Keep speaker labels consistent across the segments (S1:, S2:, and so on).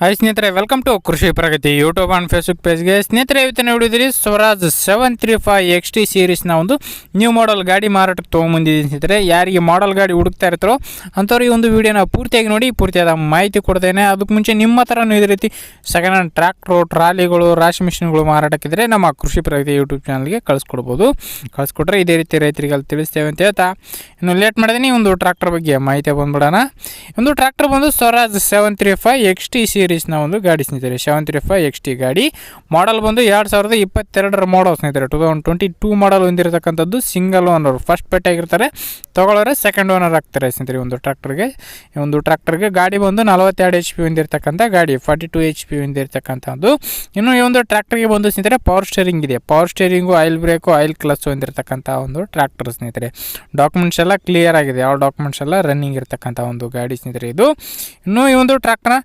S1: Hi ಸ್ನೇಹಿತರೆ welcome to Krishi Pragati YouTube and Facebook ಪೇಜ್ಗೆ ಸ್ನೇಹಿತರೆ ಇವತ್ತಿನ ನೋಡಿದಿರಿ Swaraj seven three five X T ಸೀರೀಸ್ನ ಒಂದು ನ್ಯೂ ಮಾಡೆಲ್ ಗಾಡಿ ಮಾರಾಟಕ್ಕೆ ತೊಗೊಂಬಂದಿದ್ದೀನಿ ಸ್ನೇಹಿತರೆ. ಯಾರಿಗೆ ಮಾಡೆಲ್ ಗಾಡಿ ಹುಡುಕ್ತಾ ಇರ್ತಾರೋ ಅಂಥವ್ರು ಈ ಒಂದು ವಿಡಿಯೋನ ಪೂರ್ತಿಯಾಗಿ ನೋಡಿ, ಪೂರ್ತಿಯಾದ ಮಾಹಿತಿ ಕೊಡ್ತೇನೆ. ಅದಕ್ಕೆ ಮುಂಚೆ ನಿಮ್ಮ ಹತ್ರನೂ ಇದೇ ರೀತಿ ಸೆಕೆಂಡ್ ಹ್ಯಾಂಡ್ ಟ್ರ್ಯಾಕ್ಟ್ರು ಟ್ರಾಲಿಗಳು, ರಾಶಿ ಮಿಷಿನ್ಗಳು ಮಾರಾಟಕ್ಕಿದ್ರೆ ನಮ್ಮ ಕೃಷಿ ಪ್ರಗತಿ ಯೂಟ್ಯೂಬ್ ಚಾನಲ್ಗೆ ಕಳಿಸ್ಕೊಡ್ಬೋದು. ಕಳಿಸ್ಕೊಟ್ರೆ ಇದೇ ರೀತಿ ರೈತರಿಗೆ ಅಲ್ಲಿ ತಿಳಿಸ್ತೇವೆ ಅಂತ ಹೇಳ್ತಾ. ಇನ್ನು ಲೇಟ್ ಮಾಡಿದ್ದೀನಿ ಒಂದು ಟ್ರ್ಯಾಕ್ಟರ್ ಬಗ್ಗೆ ಮಾಹಿತಿ ಬಂದ್ಬಿಡೋಣ. ಒಂದು ಟ್ರ್ಯಾಕ್ಟರ್ ಬಂದು Swaraj seven three five X T ಸೀರೀಸ್ನ ಒಂದು ಗಾಡಿ ಸ್ನೇಹಿತರೆ seven three five X T ಗಾಡಿ. ಮಾಡಲ್ ಬಂದು ಎರಡು ಸಾವಿರದ ಇಪ್ಪತ್ತೆರಡರ ಮಾಡಲ್ ಸ್ನೇಹಿತರೆ two thousand twenty two model ಹೊಂದಿರತಕ್ಕಂಥದ್ದು single owner first ಪೆಟ್ಟಾಗಿರ್ತಾರೆ ತೊಗೊಳ್ಳೋರೆ ಸೆಕೆಂಡ್ ಓನರ್ ಆಗ್ತಾರೆ ಸ್ನೇಹಿತರೆ ಒಂದು ಟ್ರ್ಯಾಕ್ಟರ್ಗೆ ಒಂದು ಟ್ರ್ಯಾಕ್ಟರ್ಗೆ ಗಾಡಿ ಬಂದು ನಲವತ್ತೆರಡು ಎಚ್ ಪಿ ಹೊಂದಿರತಕ್ಕಂಥ ಗಾಡಿ ಫಾರ್ಟಿ ಟು ಎಚ್ ಪಿ ಹೊಂದಿರತಕ್ಕಂಥದ್ದು. ಇನ್ನು ಈ ಒಂದು ಟ್ರ್ಯಾಕ್ಟರ್ಗೆ ಬಂದು ಸ್ನೇಹಿತರೆ ಪವರ್ ಸ್ಟೇರಿಂಗ್ ಇದೆ. Power steering oil brake oil ಕ್ಲಸ್ ಹೊಂದಿರತಕ್ಕಂಥ ಒಂದು ಟ್ರ್ಯಾಕ್ಟರ್ ಸ್ನೇಹಿತರೆ. ಡಾಕ್ಯುಮೆಂಟ್ಸ್ ಎಲ್ಲ ಕ್ಲಿಯರ್ ಆಗಿದೆ. ಯಾವ ಡಾಕ್ಯುಮೆಂಟ್ಸ್ ಎಲ್ಲ ರನ್ನಿಂಗ್ ಇರತಕ್ಕಂಥ ಒಂದು ಗಾಡಿ ಸ್ನೇಹಿತರೆ ಇದು. ಇನ್ನು ಈ ಒಂದು ಟ್ರ್ಯಾಕ್ಟರ್ನ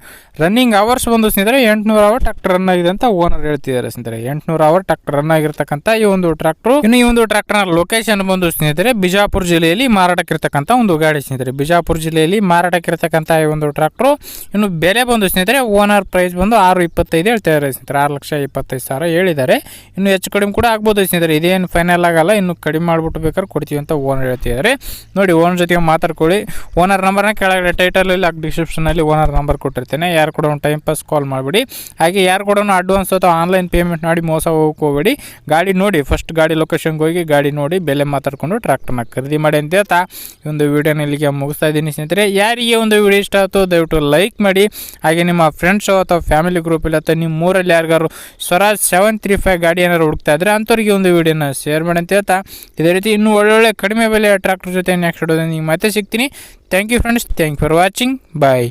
S1: ರನ್ನಿಂಗ್ ಅವರ್ಸ್ ಬಂದು ಸ್ನೇಹಿತರೆ, ಎಂಟುನೂರು ಅವರ್ ಟ್ರಾಕ್ಟರ್ ರನ್ ಆಗಿದೆ ಅಂತ ಓನರ್ ಹೇಳ್ತಿದ್ದಾರೆ ಸ್ನೇಹಿತರೆ. ಎಂಟುನೂರು ಅವರ್ ಟ್ರಾಕ್ಟರ್ ರನ್ ಆಗಿರ್ತಕ್ಕಂಥ ಈ ಒಂದು ಟ್ರಾಕ್ಟರ್ ಇನ್ನು ಈ ಒಂದು ಟ್ರಾಕ್ಟರ್ನ ಲೊಕೇಶನ್ ಬಂದು ಸ್ನೇಹಿತರೆ, ಬಿಜಾಪುರ ಜಿಲ್ಲೆಯಲ್ಲಿ ಮಾರಾಟಕ್ಕಿರ್ತಕ್ಕಂಥ ಒಂದು ಗಾಡಿ ಸ್ನೇಹಿತರೆ. ಬಿಜಾಪುರ ಜಿಲ್ಲೆಯಲ್ಲಿ ಮಾರಾಟಕ್ಕಿರ್ತಕ್ಕಂಥ ಈ ಒಂದು ಟ್ರಾಕ್ಟರ್ ಇನ್ನು ಬೆಲೆ ಬಂದು ಸ್ನೇಹಿತರೆ ಓನರ್ ಪ್ರೈಸ್ ಬಂದು ಆರು ಇಪ್ಪತ್ತೈದು ಹೇಳ್ತಿದ್ದಾರೆ ಸ್ನೇಹಿತರೆ. ಆರು ಲಕ್ಷ ಇಪ್ಪತ್ತೈದು ಸಾವಿರ ಹೇಳಿದ್ದಾರೆ. ಇನ್ನು ಹೆಚ್ಚು ಕಡಿಮೆ ಕೂಡ ಆಗ್ಬೋದು ಸ್ನೇಹಿತರೆ. ಇದೇನು ಫೈನಲ್ ಆಗಲ್ಲ, ಇನ್ನು ಕಡಿಮೆ ಮಾಡಿಬಿಟ್ಟು ಬೇಕಾದ್ರೆ ಕೊಡ್ತೀವಿ ಅಂತ ಓನರ್ ಹೇಳ್ತಿದ್ದಾರೆ. ನೋಡಿ ಓನರ್ ಜೊತೆಗೆ ಮಾತಾಡ್ಕೊಳ್ಳಿ. ಓನರ್ ನಂಬರ್ನ ಕೆಳಗಡೆ ಟೈಟಲಲ್ಲಿ ಡಿಸ್ಕ್ರಿಪ್ಷನಲ್ಲಿ ಓನರ್ ನಂಬರ್ ಕೊಟ್ಟಿರ್ತೇನೆ. ಯಾರು ಕೂಡ ಟೈಮ್ ಪಾಸ್ ಕಾಲ್ ಮಾಡಿಬಿಡಿ. ಹಾಗೆ ಯಾರು ಕೂಡ ಅಡ್ವಾನ್ಸ್ ಅಥವಾ ಆನ್ಲೈನ್ ಪೇಮೆಂಟ್ ಮಾಡಿ ಮೋಸ ಹೋಗಕ್ಕೆ ಹೋಗಬೇಡಿ. ಗಾಡಿ ನೋಡಿ ಫಸ್ಟ್ ಗಾಡಿ ಲೊಕೇಶನ್ಗೆ ಹೋಗಿ ಗಾಡಿ ನೋಡಿ, ಬೆಲೆ ಮಾತಾಡ್ಕೊಂಡು ಟ್ರ್ಯಾಕ್ಟರ್ನ ಖರೀದಿ ಮಾಡಿ ಅಂತ ಹೇಳ್ತಾ ಈ ಒಂದು ವಿಡಿಯೋನ ಇಲ್ಲಿಗೆ ಮುಗಿಸ್ತಾ ಇದ್ದೀನಿ ಸ್ನೇಹಿತರೆ. ಯಾರಿಗೆ ಒಂದು ವಿಡಿಯೋ ಇಷ್ಟ ಆಯ್ತು ದಯವಿಟ್ಟು ಲೈಕ್ ಮಾಡಿ. ಹಾಗೆ ನಿಮ್ಮ ಫ್ರೆಂಡ್ಸು ಅಥವಾ ಫ್ಯಾಮಿಲಿ ಗ್ರೂಪಲ್ಲಿ ಅಥವಾ ನಿಮ್ಮ ಊರಲ್ಲಿ ಯಾರಿಗಾರು ಸ್ವರಾಜ್ ಸೆವೆನ್ ತ್ರೀ ಫೈವ್ ಗಾಡಿ ಏನಾರು ಹುಡುಕ್ತಾ ಇದ್ದರೆ ಅಂಥವ್ರಿಗೆ ಒಂದು ವಿಡಿಯೋನ ಶೇರ್ ಮಾಡಿ ಅಂತ ಹೇಳ್ತಾ. ಇದೇ ರೀತಿ ಇನ್ನೂ ಒಳ್ಳೊಳ್ಳೆ ಕಡಿಮೆ ಬೆಲೆಯ ಟ್ರ್ಯಾಕ್ಟರ್ ಜೊತೆ ನೆಕ್ಸ್ಟ್ ವಿಡಿಯೋದಲ್ಲಿ ನಿಮಗೆ ಮತ್ತೆ ಸಿಗ್ತೀನಿ. Thank you friends thank for watching bye